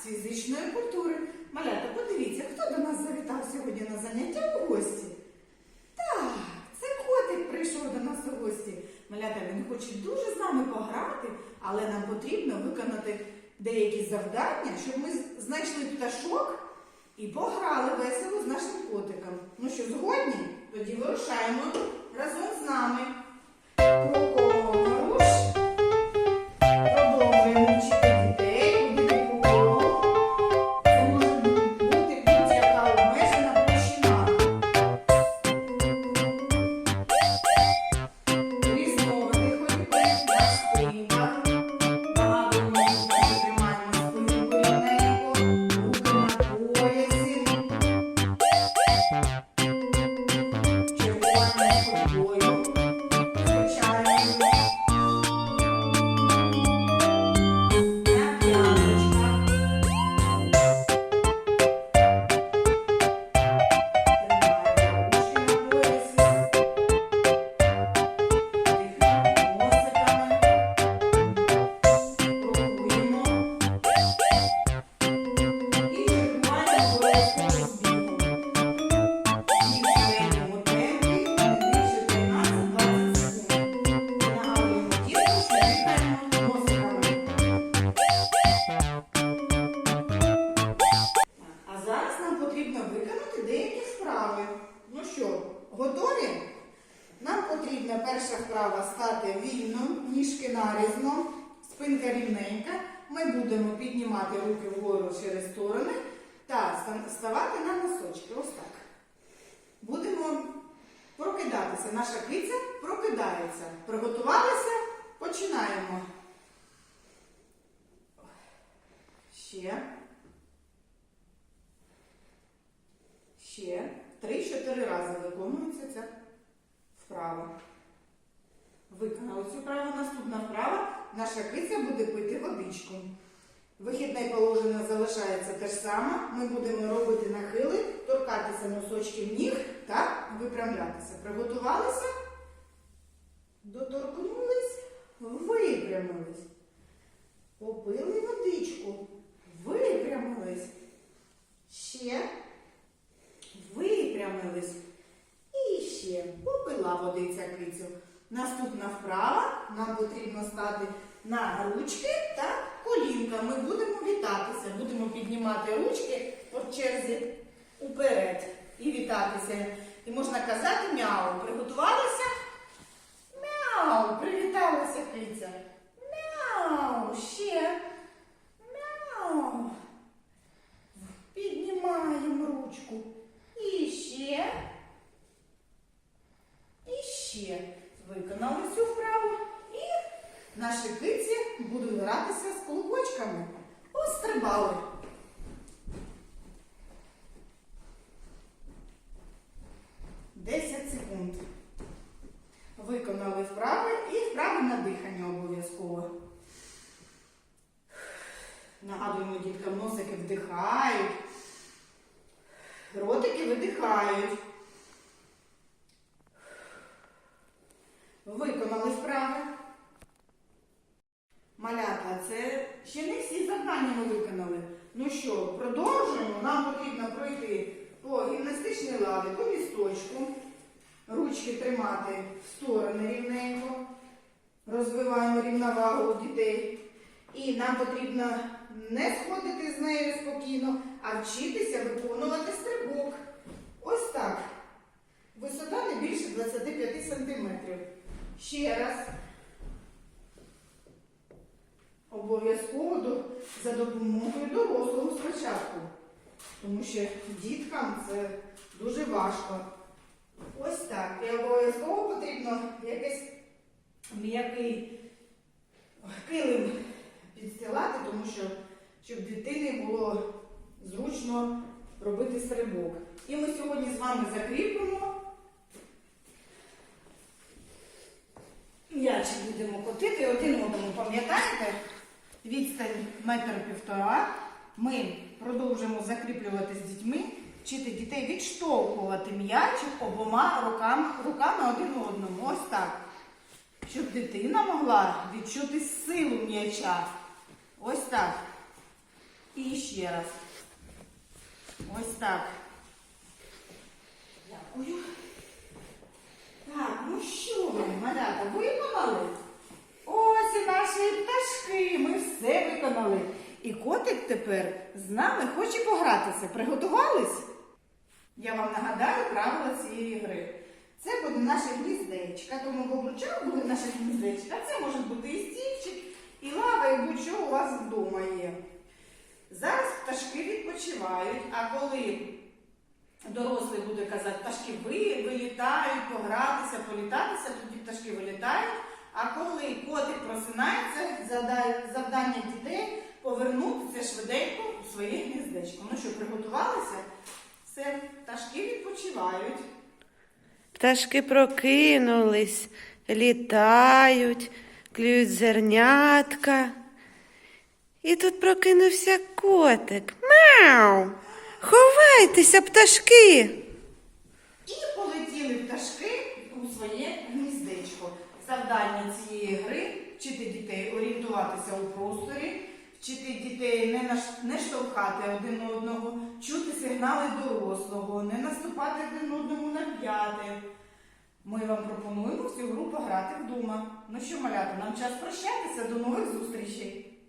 з фізичної культури. Малята, подивіться, хто до нас завітав сьогодні на заняття у гості? Так, це котик прийшов до нас у гості. Малята, він хоче дуже з нами пограти, але нам потрібно виконати деякі завдання, щоб ми знайшли пташок і пограли весело з нашим котиком. Ну що, згодні? Тоді вирушаємо разом з нами. Boy, А зараз нам потрібно виконати деякі вправи. Ну що, готові? Нам потрібна перша вправа стати вільно, ніжки нарізно, спинка рівненька. Ми будемо піднімати руки вгору через сторони та ста- ставати на носочки. Ось так. Будемо прокидатися. Наша киця прокидається. Приготувалися? Починаємо. Ще. Ще три-чотири рази виконується ця вправа. Виконали цю вправу. Наступна вправа. Наша киця буде пити водичку. Вихідне положення залишається те ж саме. Ми будемо робити нахили, торкатися носочків ніг та випрямлятися. Приготувалися? Доторкнулись, випрямились. Попили водичку, випрямились. Ще випрямились. І ще попила водиця кицю. Наступна вправа нам потрібно стати на ручки та колінка. Ми будемо вітатися, будемо піднімати ручки по черзі уперед і вітатися. І можна казати мяу. Приготувалися? Мяу! Привіталася киця. Мяу! Ще. Мяу. Піднімаємо ручку. І ще. І ще. Виконали цю вправу. І наші киці будуть гратися з клубочками. Пострибали. Десять секунд. Виконали вправи і вправи на дихання обов'язково. Нагадуємо діткам, носики вдихають, ротики видихають. Виконали вправи. Малята, це ще не всі завдання ми виконали. Ну що, продовжуємо. Нам потрібно пройти по гімнастичній лаві, по місточку. Ручки тримати в сторони рівненько. Розвиваємо рівновагу у дітей. І нам потрібно не сходити з нею спокійно, а вчитися виконувати стрибок. Ось так. Висота не більше 25 см. Ще раз. Обов'язково до- за допомогою дорослого спочатку. Тому що діткам це дуже важко. Ось так. І обов'язково потрібно якийсь м'який килим підстилати, тому що щоб дитині було зручно робити стрибок. І ми сьогодні з вами закріпимо. М'ячик будемо котити один одному, пам'ятаєте? Відстань метр півтора. Ми продовжимо закріплювати з дітьми, вчити дітей відштовхувати м'ячик обома руками, руками один одному. Ось так. Щоб дитина могла відчути силу м'яча. Ось так. І ще раз. Ось так. Дякую. Так, ну що ви, малята, виконали? Ось і наші пташки. Ми все виконали. І котик тепер з нами хоче погратися. Приготувались? Я вам нагадаю правила цієї гри. Це буде наше гніздечко, тому в обручах буде наше гніздечко. А це може бути і стільчик, і лава, і будь-що у вас вдома є. Зараз пташки відпочивають, а коли дорослий буде казати, пташки ви, вилітають, погратися, політатися, тоді пташки вилітають. А коли котик просинається, завдання дітей повернутися швиденько у своє гніздечко. Ну що, приготувалися? Все, пташки відпочивають. Пташки прокинулись, літають, клюють зернятка. І тут прокинувся котик. Мяу! Ховайтеся, пташки! І полетіли пташки у своє. Завдання цієї гри вчити дітей орієнтуватися у просторі, вчити дітей не, наш- не штовхати один одного, чути сигнали дорослого, не наступати один одному на п'яти. Ми вам пропонуємо в цю гру пограти вдома. Ну що, малята, нам час прощатися. До нових зустрічей!